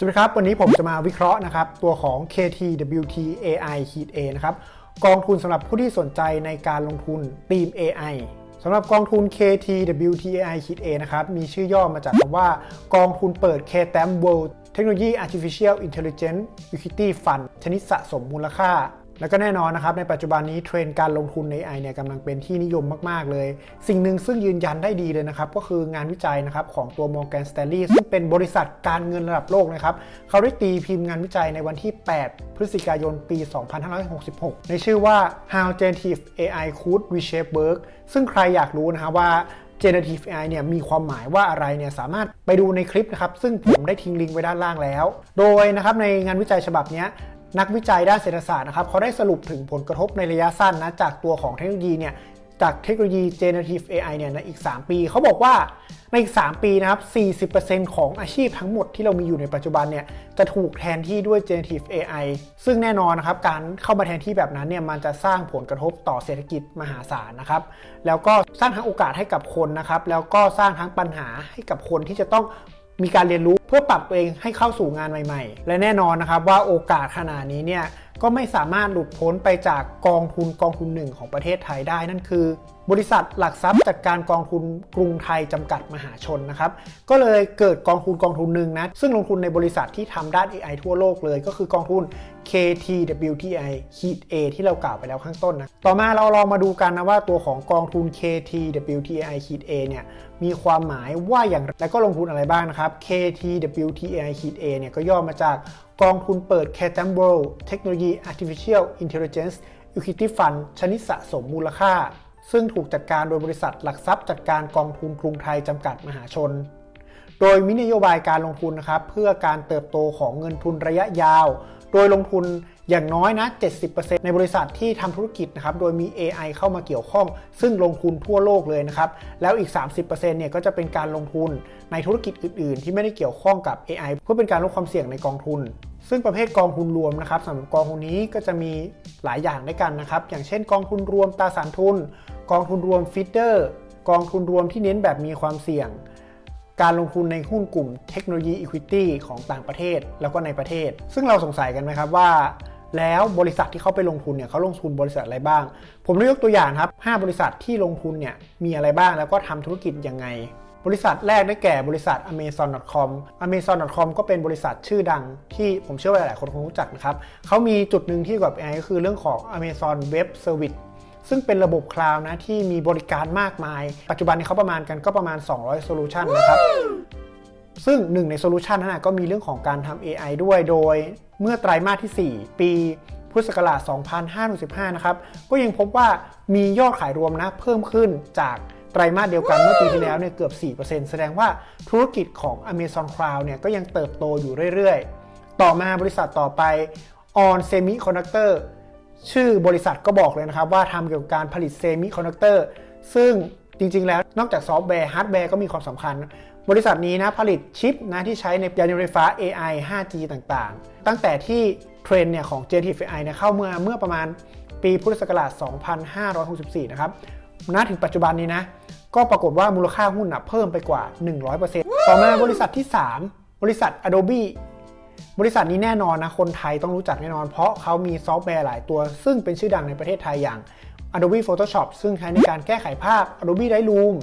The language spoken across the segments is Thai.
สวัสดีครับ วันนี้ผมจะมาวิเคราะห์นะครับ ตัวของ KTWT AI A นะครับ กองทุนสำหรับผู้ที่สนใจในการลงทุนทีม AI สำหรับกองทุน KTWT AI A นะครับ มีชื่อย่อมาจากคำว่ากองทุนเปิด K-Tam World Technology Artificial Intelligence Equity Fund ชนิดสะสมมูลค่า แล้วก็แน่นอนนะครับในปัจจุบันนี้เทรนด์การลงทุนใน AI เนี่ยกำลังเป็นที่นิยมมาก ๆ เลย สิ่งหนึ่งซึ่งยืนยันได้ดีเลยนะครับ ก็คืองานวิจัยนะครับของตัว Morgan Stanley ซึ่งเป็นบริษัทการเงินระดับโลกนะครับเขาได้ตีพิมพ์งานวิจัยในวันที่ 8 พฤศจิกายนปี 2566 ในชื่อว่า How Generative AI Could Reshape Work ซึ่งใครอยากรู้นะครับว่า Generative AI เนี่ยมีความหมายว่าอะไรเนี่ยสามารถไปดูในคลิปนะครับ ซึ่งผมได้ทิ้งลิงก์ไว้ด้านล่างแล้ว โดยนะครับในงานวิจัยฉบับนี้ นักวิจัยด้านเศรษฐศาสตร์นะครับเขาได้สรุปถึงผลกระทบในระยะสั้นนะจากตัวของเทคโนโลยีเนี่ยจากเทคโนโลยี generative AI เนี่ยในอีก 3 ปี เขาบอกว่าในอีก 3 ปีนะครับ 40%ของอาชีพทั้งหมดที่เรามีอยู่ในปัจจุบันเนี่ยจะถูกแทนที่ด้วย generative AI ซึ่งแน่นอนนะครับการเข้ามาแทนที่แบบนั้นเนี่ยมันจะสร้างผลกระทบต่อเศรษฐกิจมหาศาลนะครับ แล้วก็สร้างทั้งโอกาสให้กับคนนะครับ แล้วก็สร้างทั้งปัญหาให้กับคนที่จะต้อง มีการเรียนรู้เพื่อปรับตัวเองให้เข้าสู่งานใหม่ ๆ และแน่นอนนะครับว่าโอกาสขนาดนี้เนี่ย ก็ไม่สามารถหลุดพ้นไปจากกองทุนกองทุนหนึ่งของประเทศไทยได้ นั่นคือ บริษัทหลักทรัพย์จัดการกองทุนกรุงไทยจำกัดมหาชนนะครับ ก็เลยเกิดกองทุนกองทุนหนึ่งนะ ซึ่งลงทุนในบริษัทที่ทำด้าน AI ทั่วโลกเลย ก็คือกองทุน KTWTI A ที่เรากล่าวไปแล้วข้างต้นนะ ต่อมาเราลองมาดูกันนะว่าตัวของกองทุน KTWTI A เนี่ยมีความหมายว่าอย่างไรและก็ลงทุนอะไรบ้างนะครับ KTWTI A เนี่ยก็ย่อมาจาก กองทุนเปิด Catam World Technology Artificial Intelligence Equity Fund ชนิดสะสมมูลค่า ซึ่งถูกจัดการโดยบริษัทหลักทรัพย์จัดการกองทุนกรุงไทยจำกัดมหาชน โดยมีนโยบายการลงทุนนะครับเพื่อการเติบโตของเงินทุนระยะยาว โดยลงทุนอย่างน้อยนะ 70%ในบริษัทที่ทำธุรกิจนะครับ โดยมี AI เข้ามาเกี่ยวข้อง ซึ่งลงทุนทั่วโลกเลยนะครับ แล้วอีก 30%เนี่ยก็จะเป็นการลงทุนในธุรกิจอื่น ๆ ที่ไม่ได้เกี่ยวข้องกับ AI เพื่อเป็นการลดความเสี่ยงในกองทุน ซึ่งประเภทกองทุนรวมนะครับสำหรับกองทุนนี้ก็จะมีหลายอย่างด้วยกันนะครับ อย่างเช่น กองทุนรวมตราสารทุน กองทุนรวมฟีดเดอร์กองทุนรวมที่เน้นแบบมีความเสี่ยง การลงทุนในหุ้นกลุ่มเทคโนโลยี Equity ของต่างประเทศแล้วก็ในประเทศ ซึ่งเราสงสัยกันไหมครับว่า แล้วบริษัทที่เขาไปลงทุนเนี่ยเขาลงทุนบริษัทอะไรบ้าง ผมได้ยกตัวอย่างครับ 5 บริษัทที่ลงทุนเนี่ยมีอะไรบ้างแล้วก็ทำธุรกิจยังไง บริษัทแรกได้แก่บริษัท Amazon.com Amazon.com ก็เป็นบริษัทชื่อดังที่ผมเชื่อว่าหลายคนคงรู้จักนะครับเขามีจุดหนึ่งที่กับ AI ก็คือเรื่องของ Amazon Web Service ซึ่งเป็นระบบคลาวด์นะที่มีบริการมากมาย ปัจจุบันนี้เขาประมาณกันก็ประมาณ 200 โซลูชันนะครับซึ่งหนึ่งในโซลูชันนั้นก็มีเรื่องของการทำ AI ด้วย โดยเมื่อไตรมาสที่ 4 ปีพุทธศักราช 2565 นะครับ ก็ยังพบว่ามียอดขายรวมนะเพิ่มขึ้นจาก ไตรมาสเดียวกันเมื่อปีที่แล้วเนี่ยเกือบ 4%แสดงว่าธุรกิจของ Amazon Cloud เนี่ยก็ยังเติบโตอยู่เรื่อยๆ ต่อมาบริษัทต่อไป On Semiconductor ชื่อบริษัทก็บอกเลยนะครับว่าทำเกี่ยวกับการผลิตเซมิคอนดักเตอร์ซึ่งจริง ๆ แล้วนอกจากซอฟต์แวร์ฮาร์ดแวร์ก็มีความสำคัญ บริษัทนี้นะผลิตชิปนะที่ใช้ในยานยนต์ไฟฟ้า AI 5G ต่างๆ ตั้งแต่ที่เทรนด์เนี่ยของ Generative AI เนี่ยเข้าเมื่อเมื่อประมาณปีพุทธศักราช 2564 นะครับ ณถึงปัจจุบันนี้นะ ก็ปรากฏว่ามูลค่าหุ้นนะเพิ่มไปกว่า 100%ต่อมาบริษัทที่ 3 บริษัท Adobe บริษัทนี้แน่นอนนะ คนไทยต้องรู้จักแน่นอน เพราะเขามีซอฟต์แวร์หลายตัว ซึ่งเป็นชื่อดังในประเทศไทยอย่าง Adobe Photoshop ซึ่งใช้ในการแก้ไขภาพ Adobe Lightroom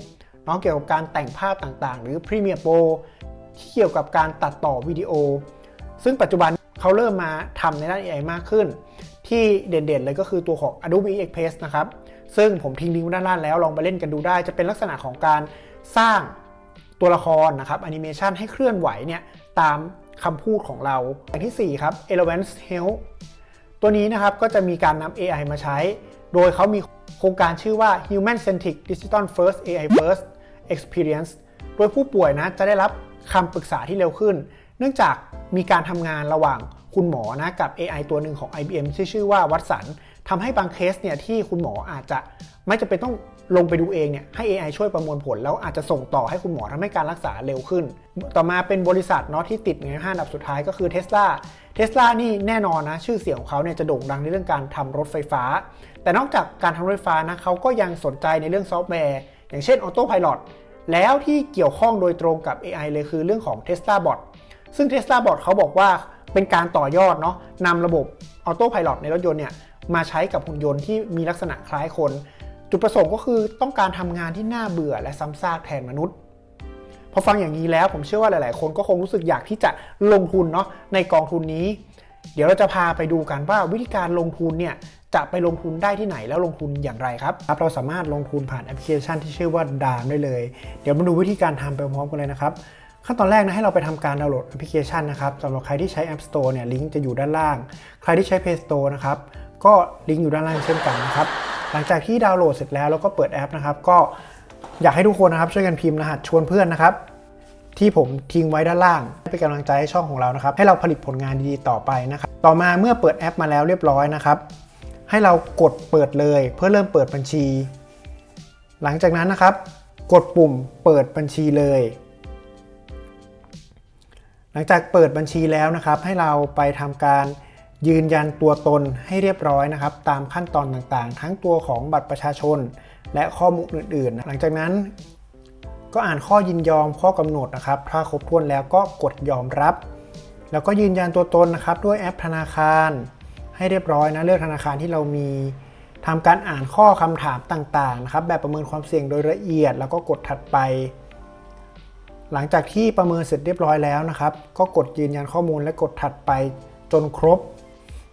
เนาะเกี่ยวกับการแต่งภาพต่างๆ หรือ Premiere Pro ที่เกี่ยวกับการตัดต่อวิดีโอ ซึ่งปัจจุบันเขาเริ่มมาทำในด้าน AI มากขึ้น ที่เด่นๆเลยก็คือตัวของ Adobe Express นะครับ ซึ่งผมทิ้งลิงก์ด้านล่างแล้วลองไปเล่นกันดูได้ จะเป็นลักษณะของการสร้างตัวละครนะครับแอนิเมชันให้เคลื่อนไหวเนี่ยตามคำพูดของเราอย่างที่ 4 ครับ Elevance Health ตัวนี้นะครับก็จะมีการนำ AI มาใช้ โดยเขามีโครงการชื่อว่า Human Centric Digital First AI First Experience โดยผู้ป่วยนะจะได้รับคำปรึกษาที่เร็วขึ้น เนื่องจากมีการทำงานระหว่าง คุณหมอนะกับ AI ตัวหนึ่งของ IBM ที่ชื่อว่าวัตสันทำให้บางเคสเนี่ยที่คุณหมออาจจะไม่จะเป็นต้องลงไปดูเองเนี่ยให้ AI ช่วยประมวลผล แล้วอาจจะส่งต่อให้คุณหมอทำให้การรักษาเร็วขึ้น ต่อมาเป็นบริษัทเนาะที่ติดในห้าอันดับสุดท้ายก็คือ Tesla Tesla นี่แน่นอนนะ ชื่อเสียงของเขาเนี่ยจะโด่งดังในเรื่องการทำรถไฟฟ้า แต่นอกจากการทำรถไฟฟ้านะเขาก็ยังสนใจในเรื่องซอฟต์แวร์ อย่างเช่น Auto Pilot แล้วที่เกี่ยวข้องโดยตรงกับ AI เลยคือเรื่องของ Tesla Bot ซึ่ง Tesla Bot เขาบอกว่า เป็นการต่อยอดเนาะนำระบบออโต้พ l o t ในรถยนต์เนี่ยมาใช้กับหุ่นยนต์ที่มีลักษณะคล้ายคน จุดประสงค์ก็คือต้องการทำงานที่น่าเบื่อและซ้ำซากแทนมนุษย์พอฟังอย่างนี้แล้วผมเชื่อว่าหลาย ๆ คนก็คงรู้สึกอยากที่จะลงทุนเนาะในกองทุนนี้ เดี๋ยวเราจะพาไปดูกันว่าวิธีการลงทุนเนี่ยจะไปลงทุนได้ที่ไหนแล้วลงทุนอย่างไรครับครับ เราสามารถลงทุนผ่านแอปพลิเคชันที่ชื่อว่าดามได้เลย เดี๋ยวมาดูวิธีการทำไปพร้อมกันเลยนะครับ ขั้นตอนแรกนะให้เราไปทำการดาวน์โหลดแอปพลิเคชันนะครับสำหรับใครที่ใช้ App Store เนี่ยลิงก์จะอยู่ด้านล่าง ใครที่ใช้ Play Store นะครับก็ลิงก์อยู่ด้านล่างเช่นกันนะครับหลังจากที่ดาวน์โหลดเสร็จแล้วแล้วก็เปิดแอปนะครับก็อยากให้ทุกคนนะครับช่วยกันพิมพ์รหัสชวนเพื่อนนะครับที่ผมทิ้งไว้ด้านล่างเป็นกำลังใจให้ช่องของเรานะครับ ให้เราผลิตผลงานดีๆต่อไปนะครับ ต่อมาเมื่อเปิดแอปมาแล้วเรียบร้อยนะครับ ให้เรากดเปิดเลย เพื่อเริ่มเปิดบัญชี หลังจากนั้นนะครับ กดปุ่มเปิดบัญชีเลย หลังจากเปิดบัญชีแล้วนะครับ ให้เราไปทำการยืนยันตัวตนให้เรียบร้อยนะครับ ตามขั้นตอนต่างๆ ทั้งตัวของบัตรประชาชน และข้อมูลอื่นๆ หลังจากนั้นก็อ่านข้อยินยอมข้อกำหนดนะครับถ้าครบถ้วนแล้วก็กดยอมรับ แล้วก็ยืนยันตัวตนนะครับ ด้วยแอปธนาคาร ให้เรียบร้อยนะเลือกธนาคารที่เรามีทำการอ่านข้อคำถามต่างๆนะครับแบบประเมินความเสี่ยงโดยละเอียด แล้วก็กดถัดไป หลังจากที่ประเมินเสร็จเรียบร้อยแล้วนะครับ ก็กดยืนยันข้อมูลและกดถัดไปจนครบ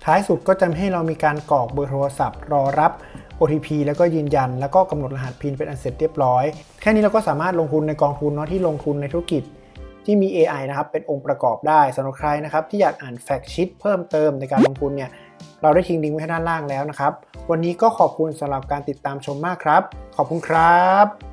ท้ายสุดก็จะให้เรามีการกรอกเบอร์โทรศัพท์ รอรับ OTP แล้วก็ยืนยัน แล้วก็กำหนดรหัสพินเป็นอันเสร็จเรียบร้อย แค่นี้เราก็สามารถลงทุนในกองทุนเนาะที่ลงทุนในธุรกิจ ที่มี AI นะครับเป็นองค์ประกอบได้สำหรับใครนะครับที่อยากอ่านแฟกชิ t เพิ่มเติมในการลงทุนเนี่ยเราได้ทิ้งลิงก์ไว้ให้ด้านล่างแล้วนะครับ วันนี้ก็ขอบคุณสำหรับการติดตามชมมากครับ ขอบคุณครับ